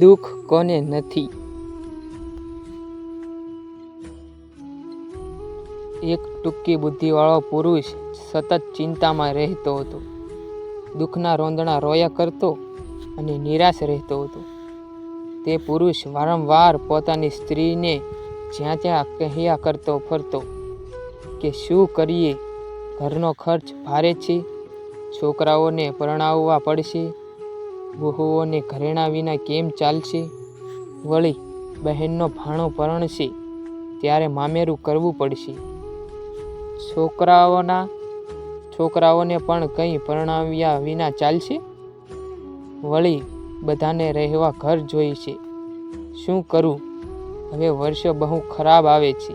દુઃખ કોને નથી? એક ટૂંકી બુદ્ધિવાળો પુરુષ સતત ચિંતામાં રહેતો હતો. દુઃખના રોંદણા રોયા કરતો અને નિરાશ રહેતો હતો. તે પુરુષ વારંવાર પોતાની સ્ત્રીને જ્યાં ત્યાં કહ્યા કરતો ફરતો કે શું કરીએ? ઘરનો ખર્ચ ભારે છે. છોકરાઓને પરણાવવા પડશે. વહુઓને ઘરેણા વિના કેમ ચાલશે? વળી, બહેનનો ભાણો પરણશે, ત્યારે મામેરું કરવું પડશે. છોકરાઓના, છોકરાઓને પણ કંઈ પરણાવ્યા વિના ચાલશે? વળી, બધાને રહેવા ઘર જોઈશે શું કરું? હવે વર્ષો બહુ ખરાબ આવે છે.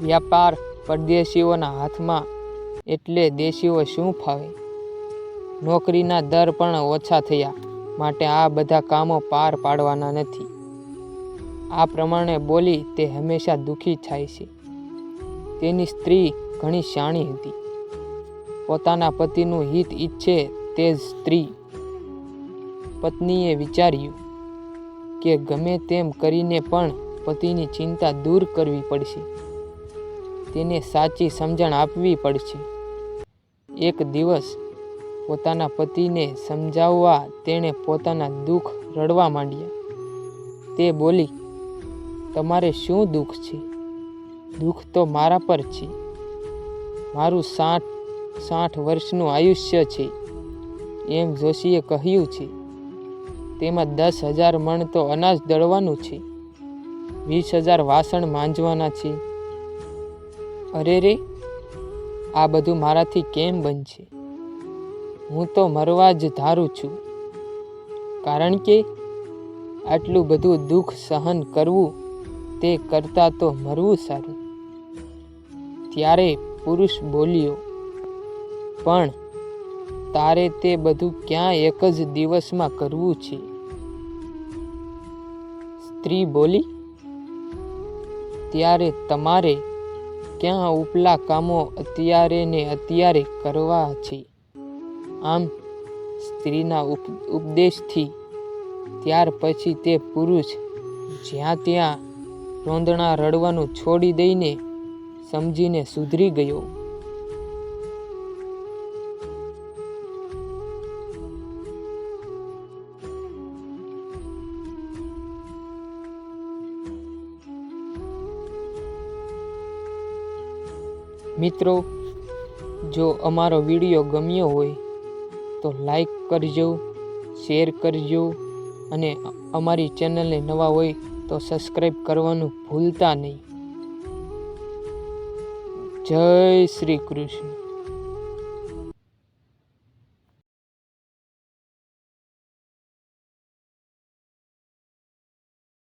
વ્યાપાર પરદેશીઓના હાથમાં એટલે દેશીઓ શું ફાવે? નોકરીના દર પણ ઓછા થયા, માટે આ બધા કામો પાર પાડવાના નથી. આ પ્રમાણે બોલી તે હંમેશા દુઃખી થાય છે. તેની સ્ત્રી ઘણી શાણી હતી. પોતાના પતિનું હિત ઈચ્છે તે જ સ્ત્રી. પત્નીએ વિચાર્યું કે ગમે તેમ કરીને પણ પતિની ચિંતા દૂર કરવી પડશે. તેને સાચી સમજણ આપવી પડશે. એક દિવસ પોતાના પતિને સમજાવવા તેણે પોતાના દુઃખ રડવા માંડ્યા. તે બોલી, તમારે શું દુઃખ છે? દુઃખ તો મારા પર છે. મારું સાઠ સાઠ વર્ષનું આયુષ્ય છે. એમ જોશીએ કહ્યું છે. તેમાં દસ હજાર મણ તો અનાજ દળવાનું છે. વીસ હજાર વાસણ માંજવાના છે. અરે રે! આ બધું મારાથી કેમ બનશે? હું તો મરવા જ ધારું છું. કારણ કે આટલું બધું દુઃખ સહન કરવું તે કરતાં તો મરવું સારું. ત્યારે પુરુષ બોલ્યો, પણ તારે તે બધું ક્યાં એક જ દિવસમાં કરવું છે? સ્ત્રી બોલી, ત્યારે તમારે ક્યાં ઉપલા કામો અત્યારે ને અત્યારે કરવા છે? આમ સ્ત્રીના ઉપ, ઉપદેશથી ત્યાર પછી તે પુરુષ જ્યાં ત્યાં રોંદણા રડવાનું છોડી દઈને સમજીને સુધરી ગયો. મિત્રો, જો અમારો વીડિયો ગમ્યો હોય તો લાઈક કરજો શેર કરજો અને અમારી ચેનલને નવા હોય તો સબસ્ક્રાઈબ કરવાનું ભૂલતા નહીં. જય શ્રી કૃષ્ણ.